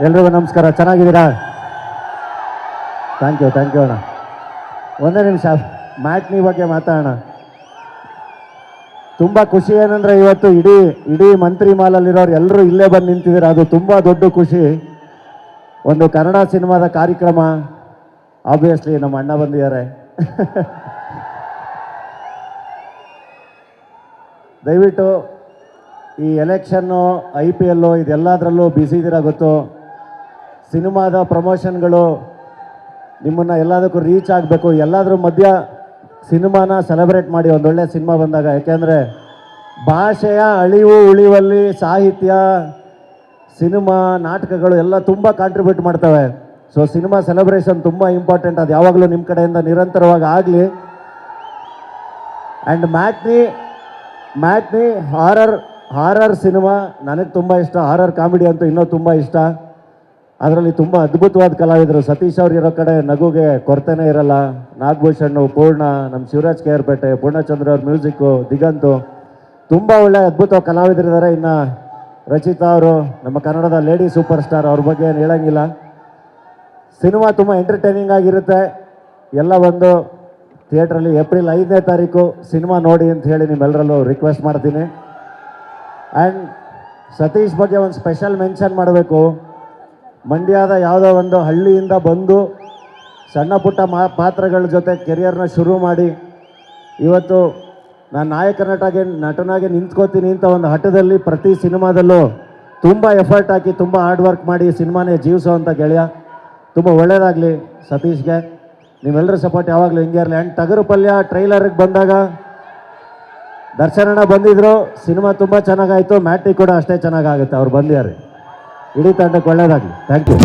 ಎಲ್ರಿಗೂ ನಮಸ್ಕಾರ. ಚೆನ್ನಾಗಿದ್ದೀರಾ? ಥ್ಯಾಂಕ್ ಯು ಥ್ಯಾಂಕ್ ಯು ಅಣ್ಣ. ಒಂದೇ ನಿಮಿಷ ಮ್ಯಾಟ್ನಿ ಬಗ್ಗೆ ಮಾತಾಡೋಣ. ತುಂಬ ಖುಷಿ ಏನಂದ್ರೆ ಇವತ್ತು ಇಡೀ ಇಡೀ ಮಂತ್ರಿ ಮಾಲಲ್ಲಿರೋರು ಎಲ್ಲರೂ ಇಲ್ಲೇ ಬಂದು ನಿಂತಿದ್ದೀರ? ಅದು ತುಂಬ ದೊಡ್ಡ ಖುಷಿ. ಒಂದು ಕನ್ನಡ ಸಿನಿಮಾದ ಕಾರ್ಯಕ್ರಮ ಆಬ್ವಿಯಸ್ಲಿ ನಮ್ಮ ಅಣ್ಣ ಬಂದಿದ್ದಾರೆ. ದಯವಿಟ್ಟು ಈ ಎಲೆಕ್ಷನ್ನು ಐ ಪಿ ಎಲ್ಲು ಇದೆಲ್ಲದರಲ್ಲೂ ಬ್ಯುಸಿ ಇದ್ದೀರಾ ಗೊತ್ತು? ಸಿನಿಮಾದ ಪ್ರಮೋಷನ್ಗಳು ನಿಮ್ಮನ್ನು ಎಲ್ಲದಕ್ಕೂ ರೀಚ್ ಆಗಬೇಕು. ಎಲ್ಲಾದರೂ ಮಧ್ಯ ಸಿನಿಮಾನ ಸೆಲೆಬ್ರೇಟ್ ಮಾಡಿ ಒಂದೊಳ್ಳೆ ಸಿನಿಮಾ ಬಂದಾಗ. ಯಾಕೆಂದರೆ ಭಾಷೆಯ ಅಳಿವು, ಉಳಿವಲ್ಲಿ ಸಾಹಿತ್ಯ, ಸಿನಿಮಾ, ನಾಟಕಗಳು ಎಲ್ಲ ತುಂಬ ಕಾಂಟ್ರಿಬ್ಯೂಟ್ ಮಾಡ್ತವೆ. ಸೊ ಸಿನಿಮಾ ಸೆಲೆಬ್ರೇಷನ್ ತುಂಬ ಇಂಪಾರ್ಟೆಂಟ್ ಅದು ಯಾವಾಗಲೂ ನಿಮ್ಮ ಕಡೆಯಿಂದ ನಿರಂತರವಾಗಿ ಆಗಲಿ. And matinee matinee horror horror cinema ನನಗೆ ತುಂಬ ಇಷ್ಟ. ಹಾರರ್ ಕಾಮಿಡಿ ಅಂತೂ ಇನ್ನೂ ತುಂಬ ಇಷ್ಟ. ಅದರಲ್ಲಿ ತುಂಬ ಅದ್ಭುತವಾದ ಕಲಾವಿದರು. ಸತೀಶ್ ಅವ್ರು ಇರೋ ಕಡೆ ನಗುಗೆ ಕೊರತೆನೇ ಇರಲ್ಲ. ನಾಗಭೂಷಣ್, ಪೂರ್ಣ ನಮ್ಮ ಶಿವರಾಜ್ ಕೇರ್ಪೇಟೆ ಪೂರ್ಣಚಂದ್ರ ಅವ್ರ ಮ್ಯೂಸಿಕ್ಕು ದಿಗಂತು. ತುಂಬ ಒಳ್ಳೆ ಅದ್ಭುತ ಕಲಾವಿದರಿದ್ದಾರೆ ಇನ್ನು ರಚಿತಾ ಅವರು, ನಮ್ಮ ಕನ್ನಡದ ಲೇಡಿ ಸೂಪರ್ ಸ್ಟಾರ್, ಅವ್ರ ಬಗ್ಗೆ ಏನು ಹೇಳಂಗಿಲ್ಲ. ಸಿನಿಮಾ ತುಂಬ ಎಂಟರ್ಟೈನಿಂಗ್ ಆಗಿರುತ್ತೆ. ಎಲ್ಲ ಒಂದು ಥಿಯೇಟ್ರಲ್ಲಿ ಏಪ್ರಿಲ್ ಐದನೇ ತಾರೀಕು ಸಿನಿಮಾ ನೋಡಿ ಅಂತ ಹೇಳಿ ನಿಮ್ಮೆಲ್ಲರಲ್ಲೂ ರಿಕ್ವೆಸ್ಟ್ ಮಾಡ್ತೀನಿ. ಆ್ಯಂಡ್ ಸತೀಶ್ ಬಗ್ಗೆ ಒಂದು ಸ್ಪೆಷಲ್ ಮೆನ್ಷನ್ ಮಾಡಬೇಕು. ಮಂಡ್ಯದ ಯಾವುದೋ ಒಂದು ಹಳ್ಳಿಯಿಂದ ಬಂದು ಸಣ್ಣ ಪುಟ್ಟ ಮಾ, ಪಾತ್ರಗಳ ಜೊತೆ ಕೆರಿಯರ್ನ ಶುರು ಮಾಡಿ, ಇವತ್ತು ನಾನು ನಾಯಕ ನಟಾಗಿ ನಟನಾಗಿ ನಿಂತ್ಕೋತೀನಿ ಅಂತ ಒಂದು ಹಠದಲ್ಲಿ ಪ್ರತಿ ಸಿನಿಮಾದಲ್ಲೂ ತುಂಬ ಎಫರ್ಟ್ ಹಾಕಿ, ತುಂಬ ಹಾರ್ಡ್ ವರ್ಕ್ ಮಾಡಿ ಸಿನಿಮಾನೇ ಜೀವಿಸೋ ಅಂತ ಗೆಳೆಯ, ತುಂಬ ಒಳ್ಳೆಯದಾಗಲಿ ಸತೀಶ್ಗೆ. ನೀವೆಲ್ಲರ ಸಪೋರ್ಟ್ ಯಾವಾಗಲೂ ಹಿಂಗೆ ಇರಲಿ. ಆ್ಯಂಡ್ ಟಗರು ಪಲ್ಯ ಟ್ರೈಲರ್ಗೆ ಬಂದಾಗ ದರ್ಶನಣ್ಣ ಬಂದಿದ್ರು, ಸಿನಿಮಾ ತುಂಬ ಚೆನ್ನಾಗಾಯಿತು ಮ್ಯಾಟಿ ಕೂಡ ಅಷ್ಟೇ ಚೆನ್ನಾಗಾಗುತ್ತೆ, ಅವ್ರು ಬಂದಿದ್ದಾರೆ. ಇಡೀ ತಂಡಕ್ಕೆ ಒಳ್ಳೇದಾಗಲಿ ಥ್ಯಾಂಕ್ ಯು